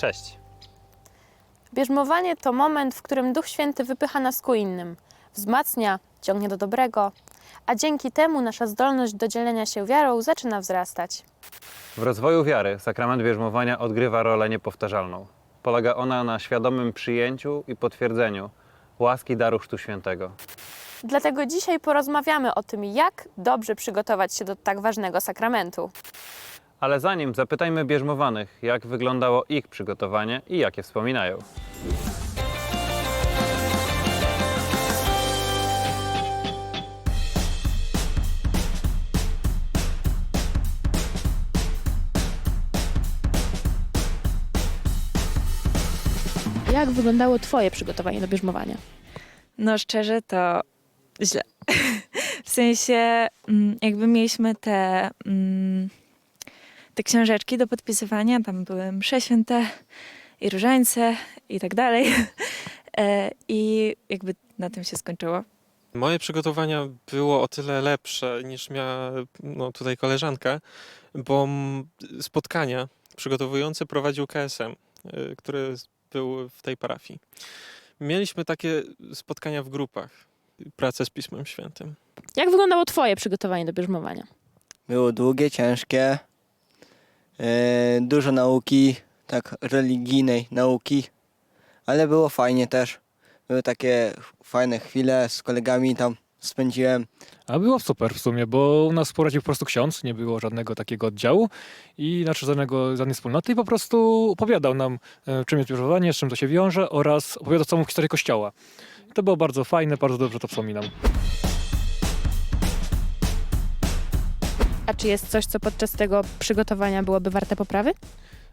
Cześć. Bierzmowanie to moment, w którym Duch Święty wypycha nas ku innym, wzmacnia, ciągnie do dobrego, a dzięki temu nasza zdolność do dzielenia się wiarą zaczyna wzrastać. W rozwoju wiary sakrament bierzmowania odgrywa rolę niepowtarzalną. Polega ona na świadomym przyjęciu i potwierdzeniu łaski daru Chrztu Świętego. Dlatego dzisiaj porozmawiamy o tym, jak dobrze przygotować się do tak ważnego sakramentu. Ale zanim zapytajmy bierzmowanych, jak wyglądało ich przygotowanie i jakie wspominają. Jak wyglądało Twoje przygotowanie do bierzmowania? No szczerze to źle. w sensie mm, jakby mieliśmy te, mm, te książeczki do podpisywania, tam były msze święte i różańce i tak dalej. E, I jakby na tym się skończyło. Moje przygotowania było o tyle lepsze niż miała no, tutaj koleżanka, bo spotkania przygotowujące prowadził KSM, y, który był w tej parafii. Mieliśmy takie spotkania w grupach, pracę z Pismem Świętym. Jak wyglądało Twoje przygotowanie do bierzmowania? Było długie, ciężkie. E, dużo nauki, tak religijnej nauki, ale było fajnie też. Były takie fajne chwile z kolegami tam spędziłem. A było super w sumie, bo u nas poradził po prostu ksiądz, nie było żadnego takiego oddziału i znaczy żadnego, żadnej wspólnoty i po prostu opowiadał nam, e, czym jest bierzmowanie, z czym to się wiąże oraz opowiadał całą historię kościoła. I to było bardzo fajne, bardzo dobrze to wspominam. A czy jest coś, co podczas tego przygotowania byłoby warte poprawy?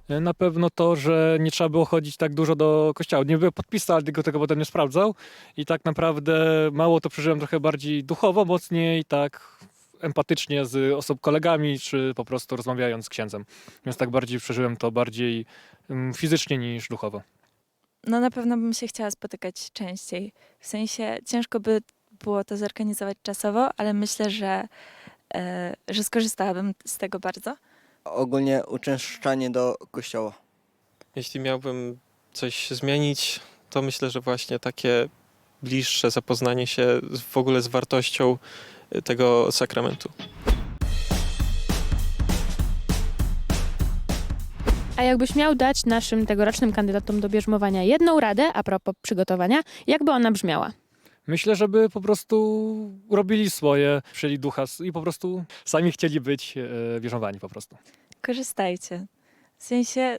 E, Na pewno to, że nie trzeba było chodzić tak dużo do kościoła. Nie byłem podpisał, tylko tego potem nie sprawdzał i tak naprawdę mało to przeżyłem trochę bardziej duchowo, mocniej tak empatycznie z osób kolegami, czy po prostu rozmawiając z księdzem. Więc tak bardziej przeżyłem to bardziej mm, fizycznie niż duchowo. No na pewno bym się chciała spotykać częściej. W sensie ciężko by było to zorganizować czasowo, ale myślę, że, e, że skorzystałabym z tego bardzo. Ogólnie uczęszczanie do kościoła. Jeśli miałbym coś zmienić, to myślę, że właśnie takie bliższe zapoznanie się z- w ogóle z wartością y, tego sakramentu. A jakbyś miał dać naszym tegorocznym kandydatom do bierzmowania jedną radę a propos przygotowania, jakby ona brzmiała? Myślę, żeby po prostu robili swoje, przyjęli ducha i po prostu sami chcieli być e, bierzmowani po prostu. Korzystajcie. W sensie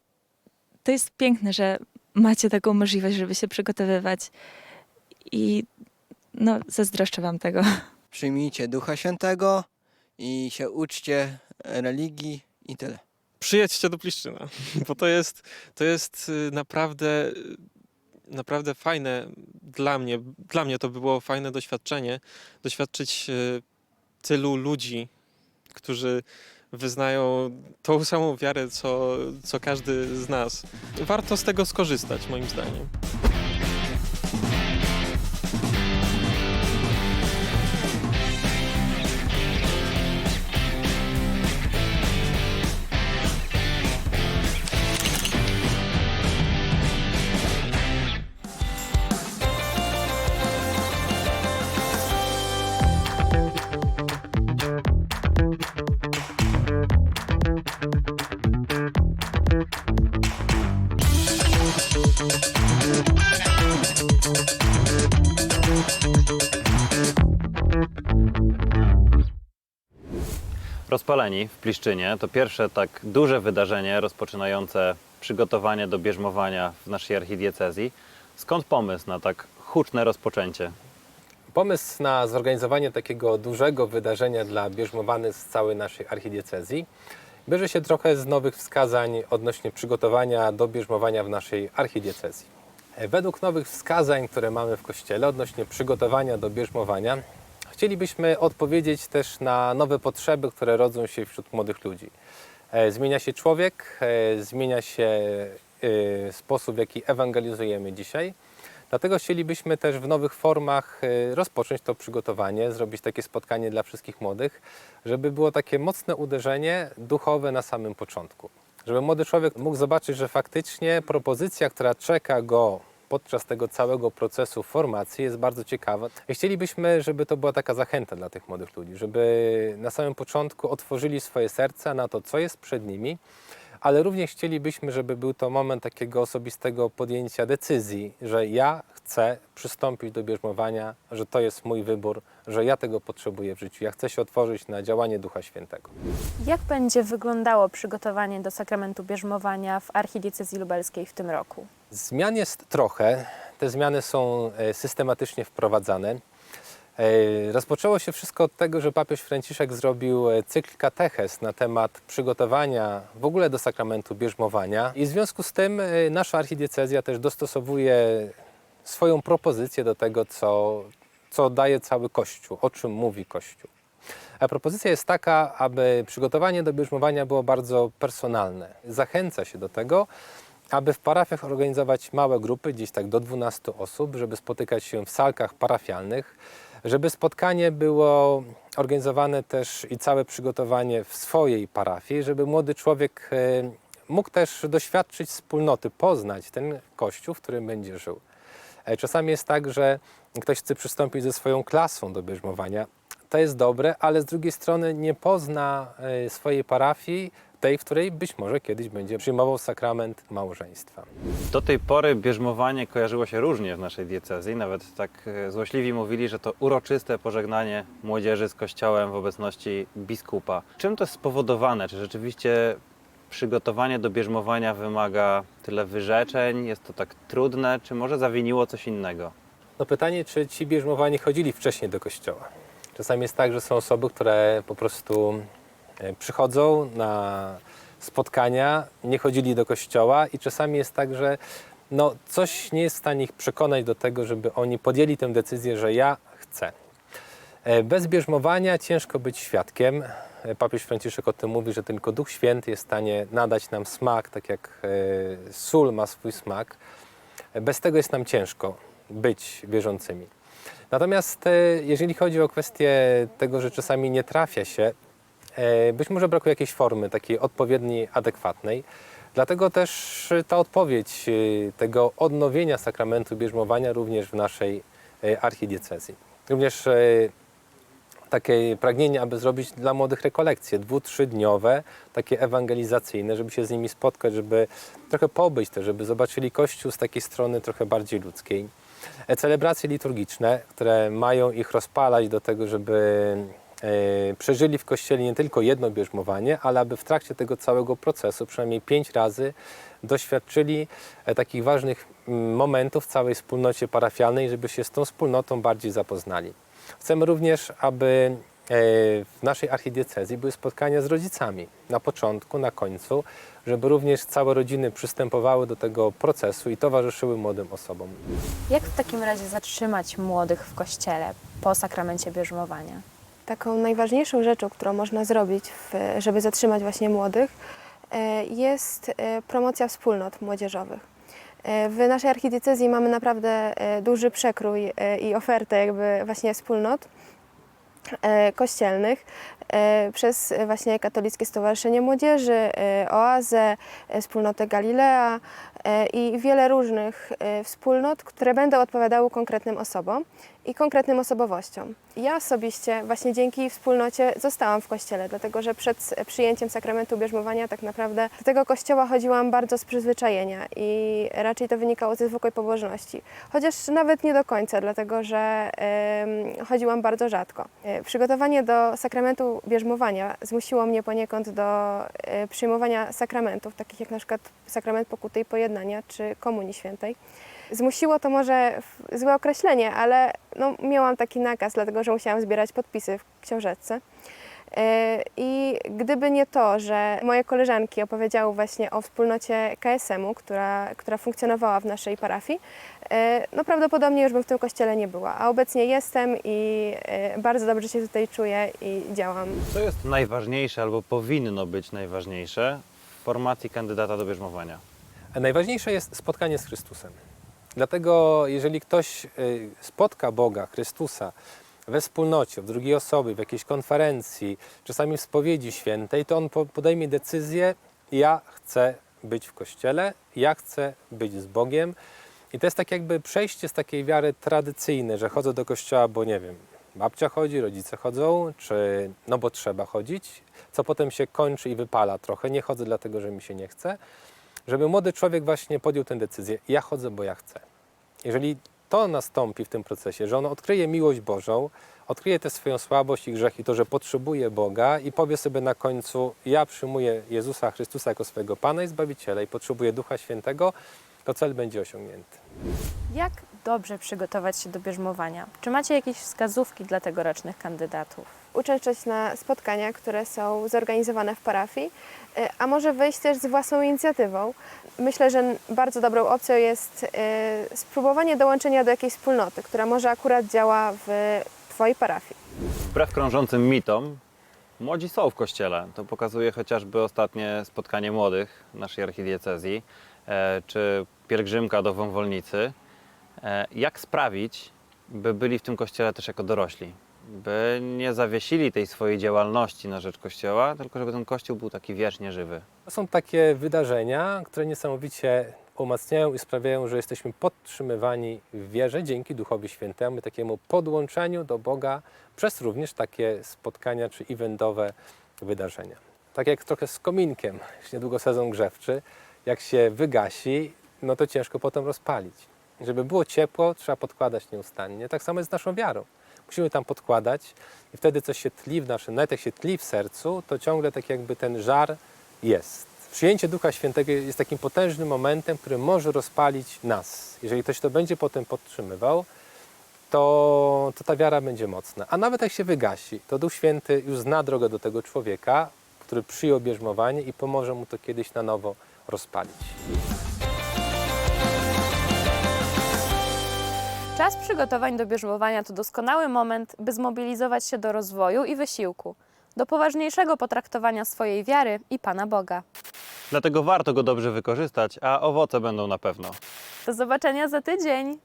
to jest piękne, że macie taką możliwość, żeby się przygotowywać i no zazdroszczę wam tego. Przyjmijcie Ducha Świętego i się uczcie religii i tyle. Przyjedźcie do Pliszczyna, bo to jest, to jest y, naprawdę, y, naprawdę fajne dla mnie. Dla mnie to było fajne doświadczenie, doświadczyć y, tylu ludzi, którzy wyznają tą samą wiarę, co, co każdy z nas. Warto z tego skorzystać, moim zdaniem. Rozpaleni w Pliszczynie to pierwsze tak duże wydarzenie rozpoczynające przygotowanie do bierzmowania w naszej archidiecezji. Skąd pomysł na tak huczne rozpoczęcie? Pomysł na zorganizowanie takiego dużego wydarzenia dla bierzmowanych z całej naszej archidiecezji bierze się trochę z nowych wskazań odnośnie przygotowania do bierzmowania w naszej archidiecezji. Według nowych wskazań, które mamy w Kościele odnośnie przygotowania do bierzmowania, chcielibyśmy odpowiedzieć też na nowe potrzeby, które rodzą się wśród młodych ludzi. E, Zmienia się człowiek, e, zmienia się e, sposób, w jaki ewangelizujemy dzisiaj. Dlatego chcielibyśmy też w nowych formach rozpocząć to przygotowanie, zrobić takie spotkanie dla wszystkich młodych, żeby było takie mocne uderzenie duchowe na samym początku. Żeby młody człowiek mógł zobaczyć, że faktycznie propozycja, która czeka go podczas tego całego procesu formacji jest bardzo ciekawa. Chcielibyśmy, żeby to była taka zachęta dla tych młodych ludzi, żeby na samym początku otworzyli swoje serca na to, co jest przed nimi, ale również chcielibyśmy, żeby był to moment takiego osobistego podjęcia decyzji, że ja chcę przystąpić do bierzmowania, że to jest mój wybór, że ja tego potrzebuję w życiu. Ja chcę się otworzyć na działanie Ducha Świętego. Jak będzie wyglądało przygotowanie do sakramentu bierzmowania w archidiecezji lubelskiej w tym roku? Zmian jest trochę. Te zmiany są e, systematycznie wprowadzane. E, Rozpoczęło się wszystko od tego, że papież Franciszek zrobił e, cykl kateches na temat przygotowania w ogóle do sakramentu bierzmowania i w związku z tym nasza archidiecezja też dostosowuje swoją propozycję do tego, co, co daje cały Kościół, o czym mówi Kościół. A propozycja jest taka, aby przygotowanie do bierzmowania było bardzo personalne. Zachęca się do tego, aby w parafiach organizować małe grupy, gdzieś tak do 12 osób, żeby spotykać się w salkach parafialnych, żeby spotkanie było organizowane też i całe przygotowanie w swojej parafii, żeby młody człowiek e, mógł też doświadczyć wspólnoty, poznać ten kościół, w którym będzie żył. E, Czasami jest tak, że ktoś chce przystąpić ze swoją klasą do bierzmowania. To jest dobre, ale z drugiej strony nie pozna e, swojej parafii, tej, w której być może kiedyś będzie przyjmował sakrament małżeństwa. Do tej pory bierzmowanie kojarzyło się różnie w naszej diecezji. Nawet tak e, złośliwi mówili, że to uroczyste pożegnanie młodzieży z kościołem w obecności biskupa. Czym to jest spowodowane? Czy rzeczywiście przygotowanie do bierzmowania wymaga tyle wyrzeczeń? Jest to tak trudne? Czy może zawiniło coś innego? No pytanie, czy ci bierzmowani chodzili wcześniej do kościoła? Czasami jest tak, że są osoby, które po prostu przychodzą na spotkania, nie chodzili do kościoła i czasami jest tak, że no, coś nie jest w stanie ich przekonać do tego, żeby oni podjęli tę decyzję, że ja chcę. E, Bez bierzmowania ciężko być świadkiem. E, Papież Franciszek o tym mówi, że tylko Duch Święty jest w stanie nadać nam smak, tak jak e, sól ma swój smak. E, Bez tego jest nam ciężko być wierzącymi. Natomiast e, jeżeli chodzi o kwestię tego, że czasami nie trafia się, e, być może brakuje jakiejś formy takiej odpowiedniej, adekwatnej. Dlatego też e, ta odpowiedź e, tego odnowienia sakramentu bierzmowania również w naszej e, archidiecezji. Również e, takie pragnienie, aby zrobić dla młodych rekolekcje dwu, trzydniowe, takie ewangelizacyjne, żeby się z nimi spotkać, żeby trochę pobyć też, żeby zobaczyli Kościół z takiej strony trochę bardziej ludzkiej. E, Celebracje liturgiczne, które mają ich rozpalać do tego, żeby e, przeżyli w Kościele nie tylko jedno bierzmowanie, ale aby w trakcie tego całego procesu przynajmniej pięć razy doświadczyli e, takich ważnych mm, momentów w całej wspólnocie parafialnej, żeby się z tą wspólnotą bardziej zapoznali. Chcemy również, aby e, w naszej archidiecezji były spotkania z rodzicami na początku, na końcu, żeby również całe rodziny przystępowały do tego procesu i towarzyszyły młodym osobom. Jak w takim razie zatrzymać młodych w kościele po sakramencie bierzmowania? Taką najważniejszą rzeczą, którą można zrobić, w, żeby zatrzymać właśnie młodych, e, jest e, promocja wspólnot młodzieżowych. E, W naszej archidiecezji mamy naprawdę duży przekrój i ofertę jakby właśnie wspólnot kościelnych przez właśnie Katolickie Stowarzyszenie Młodzieży, Oazę, Wspólnotę Galilea i wiele różnych wspólnot, które będą odpowiadały konkretnym osobom i konkretnym osobowościom. Ja osobiście właśnie dzięki wspólnocie zostałam w kościele, dlatego że przed przyjęciem sakramentu bierzmowania tak naprawdę do tego kościoła chodziłam bardzo z przyzwyczajenia i raczej to wynikało ze zwykłej pobożności. Chociaż nawet nie do końca, dlatego że em, chodziłam bardzo rzadko. E, Przygotowanie do sakramentu bierzmowania zmusiło mnie poniekąd do e, przyjmowania sakramentów, takich jak na przykład sakrament pokuty i pojednania czy komunii świętej. Zmusiło to może w- złe określenie, ale no, miałam taki nakaz, dlatego że musiałam zbierać podpisy w książeczce. E, I gdyby nie to, że moje koleżanki opowiedziały właśnie o wspólnocie KSM-u, która, która funkcjonowała w naszej parafii, e, no prawdopodobnie już bym w tym kościele nie była. A obecnie jestem i e, bardzo dobrze się tutaj czuję i działam. Co jest najważniejsze albo powinno być najważniejsze w formacji kandydata do bierzmowania? Najważniejsze jest spotkanie z Chrystusem. Dlatego, jeżeli ktoś y, spotka Boga, Chrystusa we wspólnocie, w drugiej osobie, w jakiejś konferencji, czasami w spowiedzi świętej, to on po- podejmie decyzję, ja chcę być w kościele, ja chcę być z Bogiem. I to jest tak jakby przejście z takiej wiary tradycyjnej, że chodzę do kościoła, bo nie wiem, babcia chodzi, rodzice chodzą, czy no bo trzeba chodzić, co potem się kończy i wypala trochę. Nie chodzę dlatego, że mi się nie chce. Żeby młody człowiek właśnie podjął tę decyzję, ja chodzę, bo ja chcę. Jeżeli to nastąpi w tym procesie, że on odkryje miłość Bożą, odkryje tę swoją słabość i grzech i to, że potrzebuje Boga i powie sobie na końcu, ja przyjmuję Jezusa Chrystusa jako swojego Pana i Zbawiciela i potrzebuję Ducha Świętego, to cel będzie osiągnięty. Jak dobrze przygotować się do bierzmowania? Czy macie jakieś wskazówki dla tegorocznych kandydatów? Uczęszczać na spotkania, które są zorganizowane w parafii, e, a może wyjść też z własną inicjatywą. Myślę, że bardzo dobrą opcją jest e, spróbowanie dołączenia do jakiejś wspólnoty, która może akurat działa w Twojej parafii. Wbrew krążącym mitom, młodzi są w kościele. To pokazuje chociażby ostatnie spotkanie młodych naszej archidiecezji, e, czy pielgrzymka do Wąwolnicy. E, jak sprawić, by byli w tym kościele też jako dorośli? By nie zawiesili tej swojej działalności na rzecz kościoła, tylko żeby ten kościół był taki wiecznie żywy. To są takie wydarzenia, które niesamowicie umacniają i sprawiają, że jesteśmy podtrzymywani w wierze dzięki Duchowi Świętemu, takiemu podłączeniu do Boga przez również takie spotkania czy eventowe wydarzenia. Tak jak trochę z kominkiem, już niedługo sezon grzewczy, jak się wygasi, no to ciężko potem rozpalić. Żeby było ciepło, trzeba podkładać nieustannie. Tak samo jest z naszą wiarą. Musimy tam podkładać i wtedy coś się tli w naszym, nawet jak się tli w sercu, to ciągle tak jakby ten żar jest. Przyjęcie Ducha Świętego jest takim potężnym momentem, który może rozpalić nas. Jeżeli ktoś to będzie potem podtrzymywał, to, to ta wiara będzie mocna. A nawet jak się wygasi, to Duch Święty już zna drogę do tego człowieka, który przyjął bierzmowanie i pomoże mu to kiedyś na nowo rozpalić. Czas przygotowań do bierzmowania to doskonały moment, by zmobilizować się do rozwoju i wysiłku, do poważniejszego potraktowania swojej wiary i Pana Boga. Dlatego warto go dobrze wykorzystać, a owoce będą na pewno. Do zobaczenia za tydzień!